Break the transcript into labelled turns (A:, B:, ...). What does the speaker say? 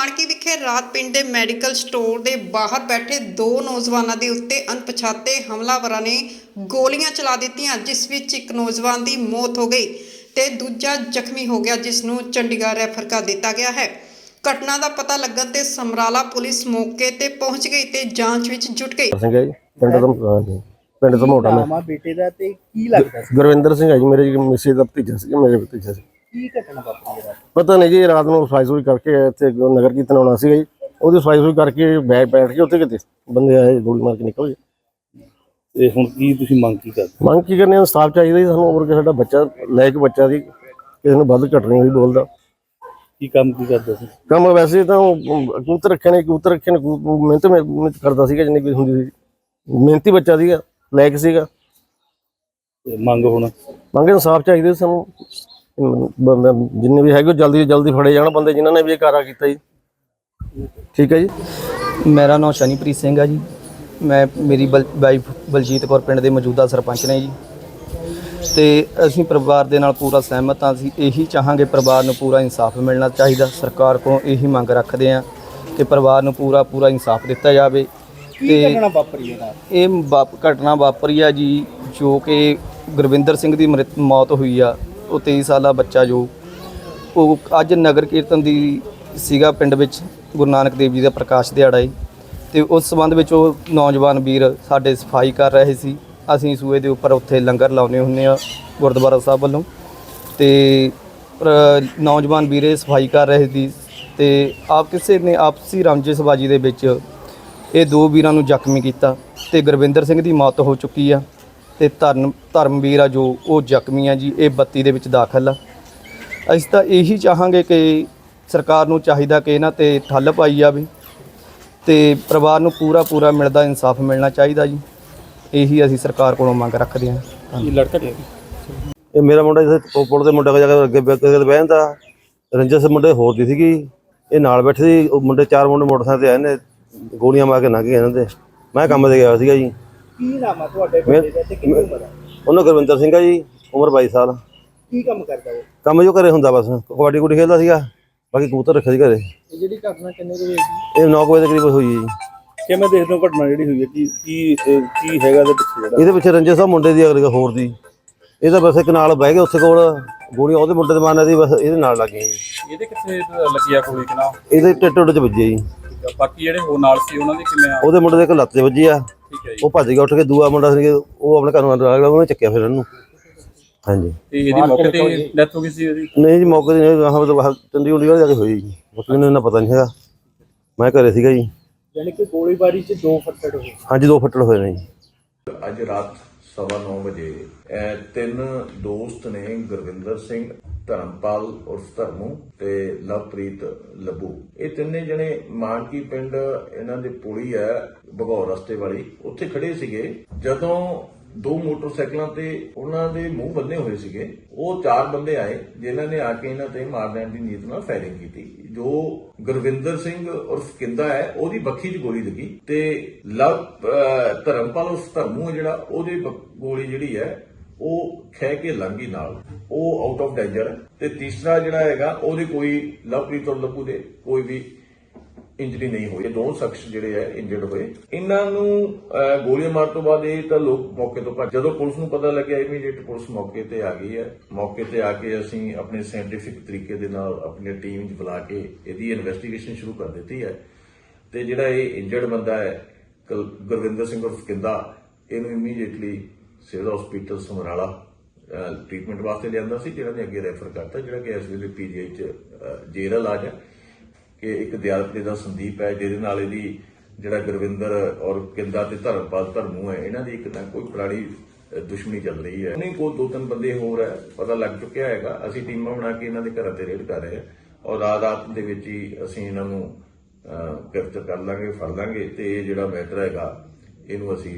A: ਮਾਣਕੀ ਵਿਖੇ ਰਾਤ ਪਿੰਡ ਦੇ ਮੈਡੀਕਲ ਸਟੋਰ ਦੇ ਬਾਹਰ ਬੈਠੇ ਦੋ ਨੌਜਵਾਨਾਂ ਦੇ ਉੱਤੇ ਅਣਪਛਾਤੇ ਹਮਲਾਵਰਾਂ ਨੇ ਗੋਲੀਆਂ ਚਲਾ ਦਿੱਤੀਆਂ ਜਿਸ ਵਿੱਚ ਇੱਕ ਨੌਜਵਾਨ ਦੀ ਮੌਤ ਹੋ ਗਈ ਤੇ ਦੂਜਾ ਜ਼ਖਮੀ ਹੋ ਗਿਆ ਜਿਸ ਨੂੰ ਚੰਡੀਗੜ੍ਹ ਰੈਫਰ ਕਰ ਦਿੱਤਾ ਗਿਆ ਹੈ। ਘਟਨਾ ਦਾ ਪਤਾ ਲੱਗਣ ਤੇ ਸਮਰਾਲਾ ਪੁਲਿਸ ਮੌਕੇ ਤੇ ਪਹੁੰਚ ਗਈ ਤੇ ਜਾਂਚ ਵਿੱਚ ਜੁਟ ਗਈ।
B: ਸਿੰਘ ਹੈ ਜੀ ਪਿੰਡ ਤੋਂ ਹਾਂਜੀ ਪਿੰਡ ਤੋਂ ਮੋਟਾ ਮੈਂ।
C: ਬੇਟੇ ਦਾ ਤੇ ਕੀ ਲੱਗਦਾ
B: ਗੁਰਵਿੰਦਰ ਸਿੰਘ ਹੈ ਜੀ ਮੇਰੇ ਮਿਸੇ ਦਾ ਭਤੀਜਾ ਸੀ ਮੇਰੇ ਭਤੀਜਾ ਸੀ।
C: ਕੀ ਘਟਨਾ ਵਾਪਰੀ ਹੈ
B: ਪਤਾ ਨਹੀਂ ਜੀ ਰਾਤ ਨੂੰ ਸਫ਼ਾਈ ਕਰਕੇ ਇੱਥੇ ਨਗਰ ਕੀਰਤਨ ਆਉਣਾ ਸੀਗਾ ਜੀ। ਉਹਦੀ ਸਫ਼ਾਈ ਕਰਕੇ ਬੈਠ ਬੈਠ ਕੇ ਉੱਥੇ ਕਿਤੇ ਬੰਦੇ ਆਏ ਗੋਲੀ ਮਾਰ ਕੇ ਨਿਕਲ ਗਏ।
C: ਤੇ ਹੁਣ ਕੀ ਤੁਸੀਂ ਮੰਗ ਕੀ ਕਰਦੇ?
B: ਮੰਗ ਕੀ ਕਰਨੇ ਇਨਸਾਫ ਚਾਹੀਦਾ ਜੀ ਸਾਨੂੰ ਹੋਰ ਕਿ ਸਾਡਾ ਬੱਚਾ ਲੈ ਕੇ ਬੱਚਾ ਦੀ ਕਿਸੇ ਨੂੰ ਵੱਧ ਘਟ ਨਹੀਂ ਹੋਈ ਬੋਲਦਾ।
C: ਕੀ ਕੰਮ ਕੀ ਕਰਦੇ ਸੀ?
B: ਕੰਮ ਵੈਸੇ ਤਾਂ ਉਹ ਕਬੂਤਰ ਰੱਖੇ ਨੇ ਕਬੂਤਰ ਰੱਖੇ ਨੇ ਮਿਹਨਤ ਮੈਂ ਮਿਹਨਤ ਕਰਦਾ ਸੀਗਾ ਜਿੰਨੀ ਕੋਈ ਹੁੰਦੀ ਸੀ। ਮਿਹਨਤੀ ਬੱਚਾ ਸੀਗਾ ਲਾਇਕ ਸੀਗਾ।
C: ਤੇ ਮੰਗ ਹੁਣ?
B: ਮੰਗ ਇਨਸਾਫ ਚਾਹੀਦਾ ਸਾਨੂੰ। ਜਿੰਨੇ ਵੀ ਹੈਗੇ ਉਹ ਜਲਦੀ ਤੋਂ ਜਲਦੀ ਫੜੇ ਜਾਣ ਬੰਦੇ ਜਿਨ੍ਹਾਂ ਨੇ ਵੀ ਇਹ ਕਾਰਾ ਕੀਤਾ ਜੀ। ਠੀਕ ਹੈ ਜੀ?
D: ਮੇਰਾ ਨਾਮ ਸ਼ਨੀਪ੍ਰੀਤ ਸਿੰਘ ਆ ਜੀ। ਮੈਂ ਮੇਰੀ ਬਲ- ਵਾਈਫ ਬਲਜੀਤ ਕੌਰ ਪਿੰਡ ਦੇ ਮੌਜੂਦਾ ਸਰਪੰਚ ਨੇ ਜੀ। ਤੇ ਅਸੀਂ ਪਰਿਵਾਰ ਦੇ ਨਾਲ ਪੂਰਾ ਸਹਿਮਤ ਹਾਂ ਅਸੀਂ ਇਹੀ ਚਾਹਾਂਗੇ ਪਰਿਵਾਰ ਨੂੰ ਪੂਰਾ ਇਨਸਾਫ ਮਿਲਣਾ ਚਾਹੀਦਾ। ਸਰਕਾਰ ਕੋਲੋਂ ਇਹੀ ਮੰਗ ਰੱਖਦੇ ਹਾਂ ਕਿ ਪਰਿਵਾਰ ਨੂੰ ਪੂਰਾ ਪੂਰਾ ਇਨਸਾਫ ਦਿੱਤਾ ਜਾਵੇ।
C: ਘਟਨਾ ਵਾਪਰੀ ਹੈ
D: ਇਹ ਵਾਪ- ਘਟਨਾ ਵਾਪਰੀ ਆ ਜੀ ਜੋ ਕਿ ਗੁਰਵਿੰਦਰ ਸਿੰਘ ਦੀ ਮ੍ਰਿਤ ਮੌਤ ਹੋਈ ਆ। ਉਹ 23 ਸਾਲਾ ਬੱਚਾ ਜੋ, ਉਹ ਅੱਜ ਨਗਰ ਕੀਰਤਨ ਦੀ ਸੀਗਾ ਪਿੰਡ ਵਿੱਚ, ਗੁਰੂ ਨਾਨਕ ਦੇਵ ਜੀ ਦਾ ਪ੍ਰਕਾਸ਼ ਦਿਹਾੜਾ ਹੈ ਤੇ ਉਸ ਸੰਬੰਧ ਵਿੱਚ ਉਹ ਨੌਜਵਾਨ ਵੀਰ ਸਾਡੇ ਸਫ਼ਾਈ ਕਰ ਰਹੇ ਸੀ। ਅਸੀਂ ਸੂਏ ਦੇ ਉੱਪਰ ਉੱਥੇ ਲੰਗਰ ਲਾਉਨੇ ਹੁੰਨੇ ਆ ਗੁਰਦੁਆਰਾ ਸਾਹਿਬ ਵੱਲੋਂ। ਤੇ ਪਰ ਨੌਜਵਾਨ ਵੀਰੇ ਸਫ਼ਾਈ ਕਰ ਰਹੇ ਸੀ। ਤੇ ਆਪ ਕਿਸੇ ਨੇ ਆਪਸੀ ਰੰਜਿਸ਼ਬਾਜੀ ਦੇ ਵਿੱਚ ਇਹ ਦੋ ਵੀਰਾਂ ਨੂੰ ਜ਼ਖਮੀ ਕੀਤਾ ਤੇ ਗੁਰਵਿੰਦਰ ਸਿੰਘ ਦੀ ਮੌਤ ਹੋ ਚੁੱਕੀ ਆ। ਤੇ ਧਰਮ ਧਰਮਵੀਰ ਆ ਜੋ ਉਹ ਜ਼ਖਮੀ ਆ ਜੀ ਇਹ 32 ਦੇ ਵਿੱਚ ਦਾਖਲ ਆ। ਅਸੀਂ ਤਾਂ ਇਹੀ ਚਾਹਾਂਗੇ ਕਿ ਸਰਕਾਰ ਨੂੰ ਚਾਹੀਦਾ ਕਿ ਇਹਨਾਂ ਤੇ ਠੱਲ ਪਾਈ ਜਾਵੇ ਤੇ ਪਰਿਵਾਰ ਨੂੰ ਪੂਰਾ ਪੂਰਾ ਮਿਲਦਾ ਇਨਸਾਫ ਮਿਲਣਾ ਚਾਹੀਦਾ ਜੀ। ਇਹੀ ਅਸੀਂ ਸਰਕਾਰ ਕੋਲੋਂ ਮੰਗ ਰੱਖਦੇ ਹਾਂ।
C: ਇਹ ਲੜਕਾ
B: ਇਹ ਮੇਰਾ ਮੁੰਡਾ ਜਿੱਥੇ ਪੁਲ ਦੇ ਮੁੰਡੇ ਕੋਲ ਜਾ ਕੇ ਅੱਗੇ ਬੈਠ ਬਹਿੰਦਾ ਰੰਜਸ ਮੁੰਡੇ ਹੋਰ ਦੀ ਸੀਗੀ। ਇਹ ਨਾਲ ਬੈਠੇ ਸੀ। ਉਹ ਮੁੰਡੇ ਚਾਰ ਮੁੰਡੇ ਮੋਟਰਸਾਈਕਲ ਤੇ ਆਏ ਨੇ। ਗੋਲੀਆਂ ਮਾਰ ਕੇ ਲੰਘ ਗਏ ਇਹਨਾਂ ਦੇ। ਮੈਂ ਕੰਮ ਤੇ ਗਿਆ ਸੀਗਾ ਜੀ।
C: ਕੀ ਨਾਮ ਆ ਤੁਹਾਡੇ ਬੇਟੇ ਦਾ ਤੇ ਕਿੰਨੀ ਉਮਰ ਹੈ
B: ਉਹਨਾਂ ਗੁਰਵਿੰਦਰ ਸਿੰਘ ਆ ਜੀ ਉਮਰ 22 ਸਾਲ।
C: ਕੀ ਕੰਮ ਕਰਦਾ ਉਹ?
B: ਕੰਮ ਜੋ ਘਰੇ ਹੁੰਦਾ ਬਸ ਕਬੱਡੀ ਕੁੱਡੀ ਖੇਡਦਾ ਸੀਗਾ ਬਾਕੀ ਕਬੂਤਰ ਰੱਖਿਆ ਸੀ ਘਰੇ।
C: ਇਹ ਜਿਹੜੀ ਘਟਨਾ ਕਿੰਨੇ ਕੁ ਵਜੇ
B: ਇਹ 9 ਵਜੇ ਦੇ ਕਰੀਬ ਹੋਈ ਜੀ।
C: ਕਿਵੇਂ ਦੇਖਦੇ ਹੋ ਘਟਨਾ ਜਿਹੜੀ ਹੋਈ ਹੈ? ਕੀ ਕੀ ਅਹ, ਕੀ ਹੈਗਾ ਦੇ ਪਿੱਛੇ ਜਿਹੜਾ?
B: ਇਹਦੇ ਪਿੱਛੇ ਰੰਜੇ ਸਾਹਿਬ ਮੁੰਡੇ ਦੀ ਅਗਲੇ ਹੋਰ ਦੀ। ਇਹ ਤਾਂ ਬਸ ਇੱਕ ਨਾਲ ਬਹਿ ਗਏ ਉੱਥੇ ਕੋਲ ਗੋਲੀਆਂ ਉਹਦੇ ਮੁੰਡੇ ਦੇ ਮਾਰਨੇ ਦੀ ਬਸ ਇਹਦੇ ਨਾਲ ਲੱਗ ਜੀ।
E: ਇਹਦੇ ਕਿੱਥੇ ਲੱਗੀ ਆ ਗੋਲੀ ਕਿਨਾ?
B: ਇਹਦੇ ਟਿੱਟ ਟੁੱਟ ਚ ਵੱਜੀ ਜੀ।
E: ਬਾਕੀ ਜਿਹੜੇ ਹੋਰ ਨਾਲ ਸੀ ਉਹਨਾਂ ਦੇ ਕਿਵੇਂ ਆ?
B: ਉਹਦੇ ਮੁੰਡੇ ਦੇ ਇੱਕ ਲੱਤ ਤੇ ਵੱਜੀ ਆ। ਉਹ ਭੱਜ ਗਿਆ ਉੱਠ ਕੇ ਦੂਆ ਮੁੰਡਾ ਸੀ ਉਹ ਆਪਣੇ ਘਰ ਨੂੰ ਅੰਦਰ ਆ ਗਿਆ ਉਹਨੇ ਚੱਕਿਆ ਫਿਰ ਇਹਨੂੰ। ਹਾਂਜੀ।
E: ਤੇ ਇਹਦੀ ਮੌਕੇ ਤੇ ਡੈਥ ਹੋ ਗਈ ਸੀ ਇਹਦੀ
B: ਨਹੀਂ ਜੀ ਮੌਕੇ ਤੇ ਨਹੀਂ ਆਹ ਤਾਂ ਚੰਡੀਗੜ੍ਹ ਜਾ ਕੇ ਹੋਈ ਜੀ। ਬਾਕੀ ਮੈਨੂੰ ਇਹਨਾਂ ਪਤਾ ਨਹੀਂ ਹੈਗਾ। ਮੈਂ ਘਰੇ ਸੀਗਾ ਜੀ।
C: ਯਾਨੀ ਕਿ ਗੋਲੀਬਾਰੀ 'ਚ ਦੋ ਫੱਟੜ ਹੋਏ।
B: ਹਾਂਜੀ ਦੋ ਫੱਟੜ ਹੋਏ ਨੇ ਜੀ।
F: ਅੱਜ ਰਾਤ ਸਵਾ ਨੌ ਵਜੇ ਇਹ ਤਿੰਨ ਦੋਸਤ ਨੇ ਗੁਰਵਿੰਦਰ ਸਿੰਘ ਧਰਮਪਾਲ ਉਰਫ ਧਰਮੂ ਤੇ ਲਵਪ੍ਰੀਤ ਲੱਭੂ। ਇਹ ਤਿੰਨੇ ਜਣੇ ਮਾਨਕੀ ਪਿੰਡ ਇਹਨਾਂ ਦੇ ਪੁਲੀ ਹੈ, ਭਗੌਰ ਰਸਤੇ ਵਾਲੀ। ਉੱਥੇ ਖੜੇ ਸੀਗੇ। ਜਦੋਂ ਦੋ ਮੋਟਰਸਾਈਕਲਾਂ ਤੇ ਉਹਨਾਂ ਦੇ ਮੂੰਹ ਬੰਨੇ ਹੋਏ ਸੀਗੇ, ਉਹ ਚਾਰ ਬੰਦੇ ਆਏ, ਜਿਨ੍ਹਾਂ ਨੇ ਆ ਕੇ ਇਹਨਾਂ ਤੇ ਮਾਰ ਦੇਣ ਦੀ ਨੀਤ ਨਾਲ ਫਾਇਰਿੰਗ ਕੀਤੀ। ਜੋ ਗੁਰਵਿੰਦਰ ਸਿੰਘ ਉਰਫ ਕਿੰਦਾ ਹੈ, ਉਹਦੀ ਬੱਖੀ 'ਚ ਗੋਲੀ ਲੱਗੀ ਤੇ ਲਵ ਧਰਮਪਾਲ ਉਰਫ ਧਰਮੂ ਜਿਹੜਾ, ਉਹਦੇ ਗੋਲੀ ਜਿਹੜੀ ਹੈ ਉਹ ਖਹਿ ਕੇ ਲੰਗੀ ਨਾਲ। ਉਹ ਆਊਟ ਆਫ ਡੇਂਜਰ ਤੇ ਤੀਸਰਾ ਜਿਹੜਾ ਹੈਗਾ ਉਹਦੇ ਕੋਈ ਲਵਪ੍ਰੀਤ ਔਰ ਲੱਭੂ ਦੇ ਕੋਈ ਵੀ ਇੰਜਰੀ ਨਹੀਂ ਹੋਈ। ਇਹ ਦੋ ਸ਼ਖਸ ਜਿਹੜੇ ਆ ਇੰਜਰਡ ਹੋਏ। ਇਹਨਾਂ ਨੂੰ ਅਹ, ਗੋਲੀਆਂ ਮਾਰਨ ਤੋਂ ਬਾਅਦ ਇਹ ਤਾਂ ਲੋਕ ਮੌਕੇ ਤੋਂ ਭੱਜ ਜਦੋਂ ਪੁਲਿਸ ਨੂੰ ਪਤਾ ਲੱਗਿਆ ਇਮੀਡੀਏਟ ਪੁਲਿਸ ਮੌਕੇ ਤੇ ਆ ਗਈ ਹੈ। ਮੌਕੇ ਤੇ ਆ ਕੇ ਅਸੀਂ ਆਪਣੇ ਸਾਇੰਟੀਫਿਕ ਤਰੀਕੇ ਦੇ ਨਾਲ ਆਪਣੀ ਟੀਮ 'ਚ ਬੁਲਾ ਕੇ ਇਹਦੀ ਇਨਵੈਸਟੀਗੇਸ਼ਨ ਸ਼ੁਰੂ ਕਰ ਦਿੱਤੀ ਹੈ। ਤੇ ਜਿਹੜਾ ਇਹ ਇੰਜਰਡ ਬੰਦਾ ਹੈ ਗੁਰਵਿੰਦਰ ਸਿੰਘ ਉਰਫ ਕਿੰਦਾ ਇਹਨੂੰ immediately civil hospital Samrala treatment ਵਾਸਤੇ ਲਿਆਂਦਾ ਸੀ ਜਿਹੜਾ ਨੇ ਅੱਗੇ ਰੈਫਰ ਕਰਤਾ ਜਿਹੜਾ ਕਿ ਇਸ ਵੇਲੇ ਪੀਜੀਆਈ ਚ ਜੇਰਾ ਇਲਾਜ ਹੈ। ਕਿ ਇੱਕ ਦਿਆਲਪੁਰੇ ਦਾ ਸੰਦੀਪ ਹੈ ਜਿਹਦੇ ਨਾਲ ਇਹਦੀ ਜਿਹੜਾ ਗੁਰਵਿੰਦਰ ਔਰ ਕਿੰਦਾ ਤੇ ਧਰਮਪਾਲ ਧਰਮੂ ਹੈ ਇਹਨਾਂ ਦੀ ਇੱਕ ਨਾ ਕੋਈ ਪੁਰਾਣੀ ਦੁਸ਼ਮਣੀ ਚੱਲ ਰਹੀ ਹੈ। ਨਹੀਂ ਕੋਲ ਦੋ ਤਿੰਨ ਬੰਦੇ ਹੋਰ ਹੈ ਪਤਾ ਲੱਗ ਚੁੱਕਿਆ ਹੈਗਾ। ਅਸੀਂ ਟੀਮਾਂ ਬਣਾ ਕੇ ਇਹਨਾਂ ਦੇ ਘਰਾਂ ਤੇ ਰੇਡ ਕਰ ਰਹੇ ਹਾਂ ਔਰ ਰਾਤ ਰਾਤ ਦੇ ਵਿੱਚ ਹੀ ਅਸੀਂ ਇਹਨਾਂ ਨੂੰ ਅਹ, ਗ੍ਰਿਫਤ ਕਰ ਲਾਂਗੇ ਫੜ ਲਾਂਗੇ ਤੇ ਇਹ ਜਿਹੜਾ ਮੈਟਰ ਹੈਗਾ ਇਹਨੂੰ ਅਸੀਂ